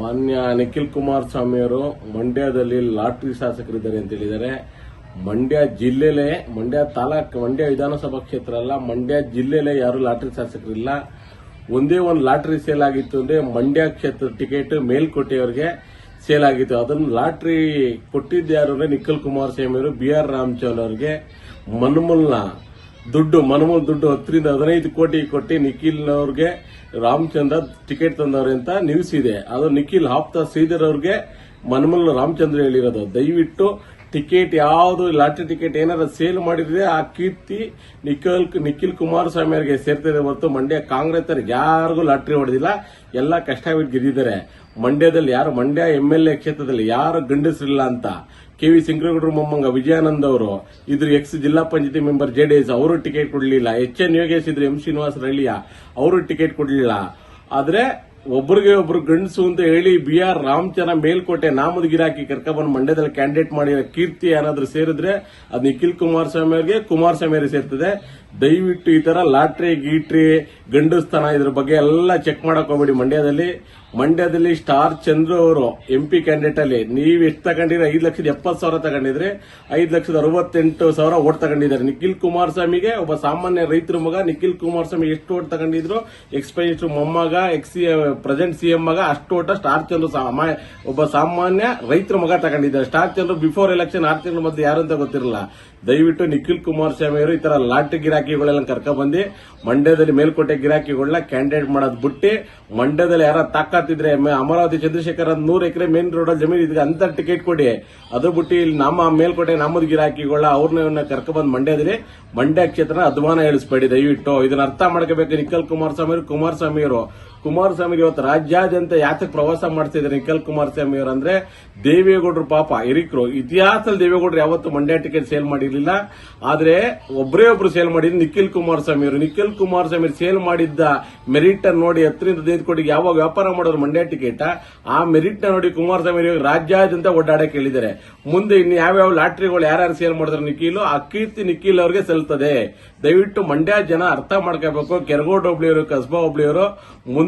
ಮಾನ್ಯ ನಿಖಿಲ್ ಅವರು ಮಂಡ್ಯದಲ್ಲಿ ಲಾಟ್ರಿ ಶಾಸಕರಿದ್ದಾರೆ ಅಂತ ಹೇಳಿದ್ದಾರೆ. ಮಂಡ್ಯ ಜಿಲ್ಲೆಲೇ, ಮಂಡ್ಯ ತಾಲೂಕ್, ಮಂಡ್ಯ ವಿಧಾನಸಭಾ ಕ್ಷೇತ್ರ ಅಲ್ಲ, ಮಂಡ್ಯ ಜಿಲ್ಲೆಲೇ ಯಾರು ಲಾಟ್ರಿ ಶಾಸಕರಿಲ್ಲ. ಒಂದೇ ಒಂದು ಲಾಟ್ರಿ ಸೇಲ್ ಆಗಿತ್ತು ಅಂದ್ರೆ ಮಂಡ್ಯ ಕ್ಷೇತ್ರ ಟಿಕೆಟ್ ಮೇಲ್ಕೋಟೆಯವರಿಗೆ ಸೇಲ್ ಆಗಿತ್ತು. ಅದನ್ನು ಲಾಟ್ರಿ ಕೊಟ್ಟಿದ್ದು ಯಾರು ಅಂದ್ರೆ ನಿಖಿಲ್ ಅವರು ಬಿ ಆರ್ ರಾಮಚಂದ್ರ ಅವರಿಗೆ. ಮನ್ಮೂಲ್ನ ದುಡ್ಡು, ಮನಮೋಹನ್ ದುಡ್ಡು ಹತ್ತರಿಂದ ಹದಿನೈದು ಕೋಟಿ ಕೊಟ್ಟು ನಿಖಿಲ್ ಅವ್ರಿಗೆ ರಾಮಚಂದ್ರ ಟಿಕೆಟ್ ತಂದವ್ರೆ ಅಂತ ನ್ಯೂಸ್ ಇದೆ ಅದು ನಿಖಿಲ್ ಆಪ್ತ ಶ್ರೀಧರ್ ಅವ್ರಿಗೆ ಮನ್ಮೂಲ್ ರಾಮಚಂದ್ರ ಹೇಳಿರೋದು. ದಯವಿಟ್ಟು ಟಿಕೆಟ್ ಯಾವುದು, ಲಾಟ್ರಿ ಟಿಕೆಟ್ ಏನಾದ್ರು ಸೇಲ್ ಮಾಡಿದ್ರೆ ಆ ಕೀರ್ತಿ ನಿಖಿಲ್ ನಿಖಿಲ್ ಕುಮಾರಸ್ವಾಮಿ ಅವರಿಗೆ ಸೇರ್ತಿದೆ ಹೊರತು ಮಂಡ್ಯ ಕಾಂಗ್ರೆಸ್ ಯಾರಿಗೂ ಲಾಟ್ರಿ ಹೊಡೆದಿಲ್ಲ. ಎಲ್ಲ ಕಷ್ಟಬಿಟ್ಟು ಗೆದ್ದಿದ್ದಾರೆ. ಮಂಡ್ಯದಲ್ಲಿ ಯಾರು, ಮಂಡ್ಯ ಎಂ ಎಲ್ ಎ ಕ್ಷೇತ್ರದಲ್ಲಿ ಯಾರು ಗಂಡಸರಿಲ್ಲ ಅಂತ. ಕೆ ವಿ ಸಿಂಗ್ರೇಗೌಡರು ಮೊಮ್ಮಂಗ ವಿಜಯಾನಂದ ಅವರು, ಇದ್ರ ಎಕ್ಸ್ ಜಿಲ್ಲಾ ಪಂಚಾಯತಿ ಮೆಂಬರ್ ಜೆಡಿಎಸ್ ಅವರು ಟಿಕೆಟ್ ಕೊಡಲಿಲ್ಲ. ಎಚ್ ಎನ್ ಯೋಗೇಶ್ ಇದ್ರ ಎಂ ಶ್ರೀನಿವಾಸ ರಳ್ಳಿಯ, ಅವರು ಟಿಕೆಟ್ ಕೊಡಲಿಲ್ಲ. ಆದ್ರೆ ಒಬ್ರಿಗೆ ಒಬ್ರು ಗಂಡಸು ಅಂತ ಹೇಳಿ ಬಿ ಆರ್ ರಾಮಚಂದ್ರ ಮೇಲ್ಕೋಟೆ ನಾಮದ ಗಿರಾಕಿ ಕರ್ಕೊಬಂದು ಮಂಡ್ಯದಲ್ಲಿ ಕ್ಯಾಂಡಿಡೇಟ್ ಮಾಡಿದ ಕೀರ್ತಿ ಏನಾದರೂ ಸೇರಿದ್ರೆ ಅದು ನಿಖಿಲ್ ಕುಮಾರಸ್ವಾಮಿ ಅವರಿಗೆ ಕುಮಾರಸ್ವಾಮಿ ಅವರಿಗೆ ಸೇರ್ತದೆ. ದಯವಿಟ್ಟು ಈ ತರ ಲಾಟ್ರಿ, ಗೀಟ್ರಿ, ಗಂಡಸ್ತನ ಇದ್ರ ಬಗ್ಗೆ ಎಲ್ಲ ಚೆಕ್ ಮಾಡಕ್ ಹೋಗ್ಬೇಡಿ ಮಂಡ್ಯದಲ್ಲಿ. ಮಂಡ್ಯದಲ್ಲಿ ಸ್ಟಾರ್ ಚಂದ್ರು ಅವರು ಎಂ ಪಿ ಕ್ಯಾಂಡಿಡೇಟ್ ಅಲ್ಲಿ ನೀವು ಎಷ್ಟು ತಗೊಂಡಿದ್ರೆ ಐದು ಲಕ್ಷದ ಎಪ್ಪತ್ತು ಸಾವಿರ ತಗೊಂಡಿದ್ರೆ, ಐದು ಲಕ್ಷದ ಅರವತ್ತೆಂಟು ಸಾವಿರ ಓಟ್ ತಗೊಂಡಿದ್ದಾರೆ. ನಿಖಿಲ್ ಕುಮಾರಸ್ವಾಮಿಗೆ ಒಬ್ಬ ಸಾಮಾನ್ಯ ರೈತರ ಮಗ ನಿಖಿಲ್ ಕುಮಾರಸ್ವಾಮಿ ಎಷ್ಟು ಓಟ್ ತಗೊಂಡಿದ್ರು? ಎಕ್ಸ್ ಮೊಮ್ಮಗ ಎಕ್ಸ್ ಪ್ರೆಸೆಂಟ್ ಸಿಎಂ ಮಗ ಅಷ್ಟು ಓಟ ಸ್ಟಾರ್ ಚಂದ್ರು ಒಬ್ಬ ಸಾಮಾನ್ಯ ರೈತರ ಮಗ ತಗೊಂಡಿದ್ದಾರೆ ಸ್ಟಾರ್ ಚಂದ್ರು ಬಿಫೋರ್ ಎಲೆಕ್ಷನ್ ಆರ್ ತಿಂಗಳ ಮಧ್ಯೆ ಯಾರು ಅಂತ ಗೊತ್ತಿರಲಿಲ್ಲ ದಯವಿಟ್ಟು ನಿಖಿಲ್ ಕುಮಾರಸ್ವಾಮಿ ಅವರು ಈ ತರ ಲಾಟ್ರಿ ಗಿರಾಕಿಗಳೆಲ್ಲ ಕರ್ಕೊಂಡ್ಬಂದು ಮಂಡ್ಯದಲ್ಲಿ ಮೇಲ್ಕೋಟೆ ಗಿರಾಕಿಗಳನ್ನ ಕ್ಯಾಂಡಿಡೇಟ್ ಮಾಡೋದು ಬಿಟ್ಟು ಮಂಡ್ಯದಲ್ಲಿ ಯಾರ ತಾಕತ್ತಿದ್ರೆ ಅಮರಾವತಿ ಚಂದ್ರಶೇಖರ್ ನೂರು ಎಕರೆ ಮೇನ್ ರೋಡ್ ಜಮೀನು ಇದ್ರೆ ಅಂತ ಟಿಕೆಟ್ ಕೊಡಿ. ಅದು ಬಿಟ್ಟು ಇಲ್ಲಿ ನಮ್ಮ ಮೇಲ್ಕೋಟೆ ನಮ್ಮದು ಗಿರಾಕಿಗಳ ಅವ್ರನ್ನ ಕರ್ಕೊಂಡ್ಬಂದು ಮಂಡ್ಯದಲ್ಲಿ ಮಂಡ್ಯ ಕ್ಷೇತ್ರನ ಅಧ್ವಾನ ಇಳಿಸ್ಬೇಡಿ ದಯವಿಟ್ಟು. ಇದನ್ನ ಅರ್ಥ ಮಾಡ್ಕೋಬೇಕು ನಿಖಿಲ್ ಕುಮಾರಸ್ವಾಮಿ ಅವರು ಕುಮಾರಸ್ವಾಮಿ ಅವರು. ಕುಮಾರಸ್ವಾಮಿ ಇವತ್ತು ರಾಜ್ಯಾದ್ಯಂತ ಯಾತಕ್ಕೆ ಪ್ರವಾಸ ಮಾಡ್ತಿದ್ದಾರೆ ನಿಖಿಲ್ ಕುಮಾರಸ್ವಾಮಿ ಅವರು ಅಂದ್ರೆ ದೇವೇಗೌಡರು ಪಾಪ, ಹಿರಿಕರು. ಇತಿಹಾಸದಲ್ಲಿ ದೇವೇಗೌಡರು ಯಾವತ್ತು ಮಂಡ್ಯ ಟಿಕೆಟ್ ಸೇಲ್ ಮಾಡಿರಲಿಲ್ಲ. ಆದ್ರೆ ಒಬ್ಬರೇ ಒಬ್ರು ಸೇಲ್ ಮಾಡಿದ್ರು ನಿಖಿಲ್ ಕುಮಾರಸ್ವಾಮಿ ಅವರು. ನಿಖಿಲ್ ಕುಮಾರಸ್ವಾಮಿ ಸೇಲ್ ಮಾಡಿದ್ದ ಮೆರಿಟ್ ಅನ್ನು ನೋಡಿ ಹತ್ತರಿಂದ ಹದಿನೈದು ಕೋಟಿಗೆ ಯಾವಾಗ ವ್ಯಾಪಾರ ಮಾಡೋರು ಮಂಡ್ಯ ಟಿಕೆಟ್, ಆ ಮೆರಿಟ್ನ ನೋಡಿ ಕುಮಾರಸ್ವಾಮಿ ರಾಜ್ಯಾದ್ಯಂತ ಓಡಾಡಕ್ಕೆ ಹೇಳಿದ್ದಾರೆ. ಮುಂದೆ ಇನ್ನು ಯಾವ್ಯಾವ ಲಾಟ್ರಿಗಳು ಯಾರ್ಯಾರು ಸೇಲ್ ಮಾಡಿದ್ರು ನಿಖಿಲ್, ಆ ಕೀರ್ತಿ ನಿಖಿಲ್ ಅವರಿಗೆ ಸಲ್ತದೆ. ದಯವಿಟ್ಟು ಮಂಡ್ಯ ಜನ ಅರ್ಥ ಮಾಡ್ಕೋಬೇಕು. ಕೆರಗೋಡ್ ಹೋಬ್ಳಿಯವರು, ಕಸ್ಬಾ ಹೋಬ್ಳಿಯವರು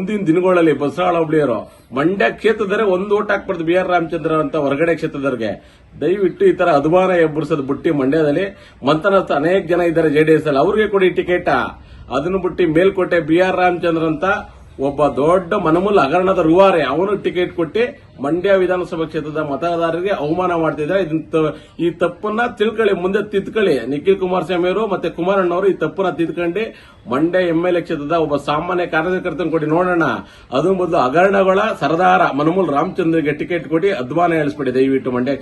ಮುಂದಿನ ದಿನಗಳಲ್ಲಿ ಬಸರಾಳ ಹುಬ್ಳಿಯರು ಮಂಡ್ಯ ಕ್ಷೇತ್ರದರೆ ಒಂದು ಓಟ್ ಹಾಕ್ಬಾರ್ದು ಬಿ ಆರ್ ರಾಮಚಂದ್ರ ಅಂತ ಹೊರಗಡೆ ಕ್ಷೇತ್ರದವರಿಗೆ. ದಯವಿಟ್ಟು ಈ ತರ ಅನುಮಾನ ಎಬ್ಬರಿಸೋದು ಬಿಟ್ಟು ಮಂಡ್ಯದಲ್ಲಿ. ಮಂತನಸ್ಥ ಅನೇಕ ಜನ ಇದ್ದಾರೆ ಜೆಡಿಎಸ್ ಅಲ್ಲಿ. ಅವ್ರಿಗೆ ಕೊಡಿ ಟಿಕೆಟ್. ಅದನ್ನು ಬಿಟ್ಟು ಮೇಲ್ಕೋಟೆ ಬಿ ಆರ್ ರಾಮಚಂದ್ರ ಅಂತ ಒಬ್ಬ ದೊಡ್ಡ ಮನಮೂಲ ಹಗರಣದ ರೂವಾರೆ. ಅವನು ಟಿಕೆಟ್ ಕೊಟ್ಟು ಮಂಡ್ಯ ವಿಧಾನಸಭಾ ಕ್ಷೇತ್ರದ ಮತದಾರರಿಗೆ ಅವಮಾನ ಮಾಡ್ತಿದ್ದಾರೆ. ಈ ತಪ್ಪನ್ನ ತಿಳ್ಕೊಳ್ಳಿ, ಮುಂದೆ ತಿದ್ಕೊಳ್ಳಿ. ನಿಖಿಲ್ ಕುಮಾರಸ್ವಾಮಿ ಅವರು ಮತ್ತೆ ಕುಮಾರಣ್ಣವರು ಈ ತಪ್ಪನ್ನ ತಿದ್ಕೊಂಡು ಮಂಡ್ಯ ಎಂಎಲ್ಎ ಕ್ಷೇತ್ರದ ಒಬ್ಬ ಸಾಮಾನ್ಯ ಕಾರ್ಯಕರ್ತನ ಕೊಡಿ ನೋಡೋಣ. ಅದು ಮೊದಲು ಹಗರಣಗಳ ಸರದಾರ ಮನಮೂಲ್ ರಾಮಚಂದ್ರಿಗೆ ಟಿಕೆಟ್ ಕೊಡಿ, ಅಧ್ವಾನ ಹೇಳಿಸ್ಬಿಡಿ ದಯವಿಟ್ಟು ಮಂಡ್ಯ